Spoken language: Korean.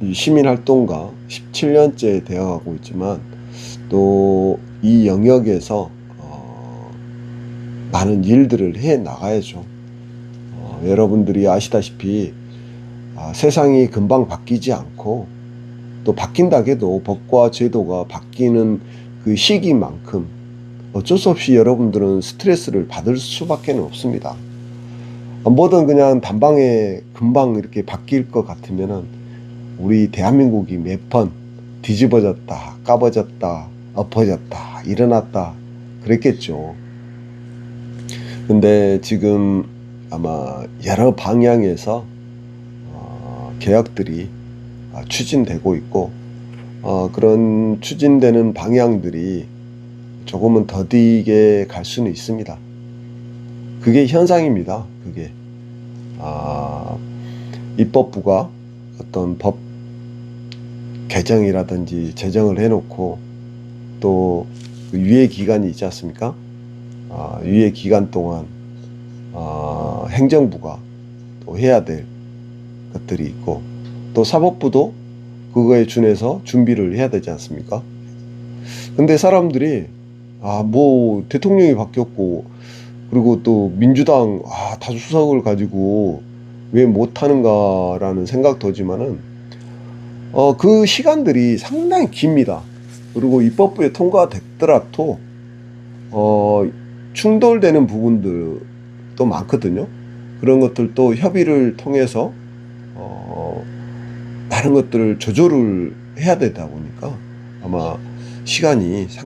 이 시민 활동가 17년째 되어가고 있지만 또 이 영역에서 어, 많은 일들을 해 나가야죠. 어, 여러분들이 아시다시피 아, 세상이 금방 바뀌지 않고 또 바뀐다 해도 법과 제도가 바뀌는 그 시기만큼 어쩔 수 없이 여러분들은 스트레스를 받을 수밖에 없습니다. 어, 뭐든 그냥 단방에 금방 이렇게 바뀔 것 같으면은 우리 대한민국이 몇 번 뒤집어졌다, 까버졌다, 엎어졌다, 일어났다 그랬겠죠. 근데 지금 아마 여러 방향에서 어, 개혁들이 아, 추진되고 있고 어, 그런 추진되는 방향들이 조금은 더디게 갈 수는 있습니다. 그게 현상입니다. 그게 아, 입법부가 어떤 법 개정이라든지 제정을 해놓고 또그 유예 기간이 있지 않습니까? 아, 유예 기간 동안 아, 행정부가 또 해야 될 것들이 있고 또 사법부도 그거에 준해서 준비를 해야 되지 않습니까? 근데 사람들이 아 뭐 대통령이 바뀌었고 그리고 또 민주당 아 다수석을 가지고 왜 못하는가라는 생각도 하지만은 어 그 시간들이 상당히 깁니다. 그리고 입법부에 통과됐더라도 어 충돌되는 부분들도 많거든요. 그런 것들도 협의를 통해서 어 많은 것들을 조절을 해야 되다 보니까 아마 시간이 상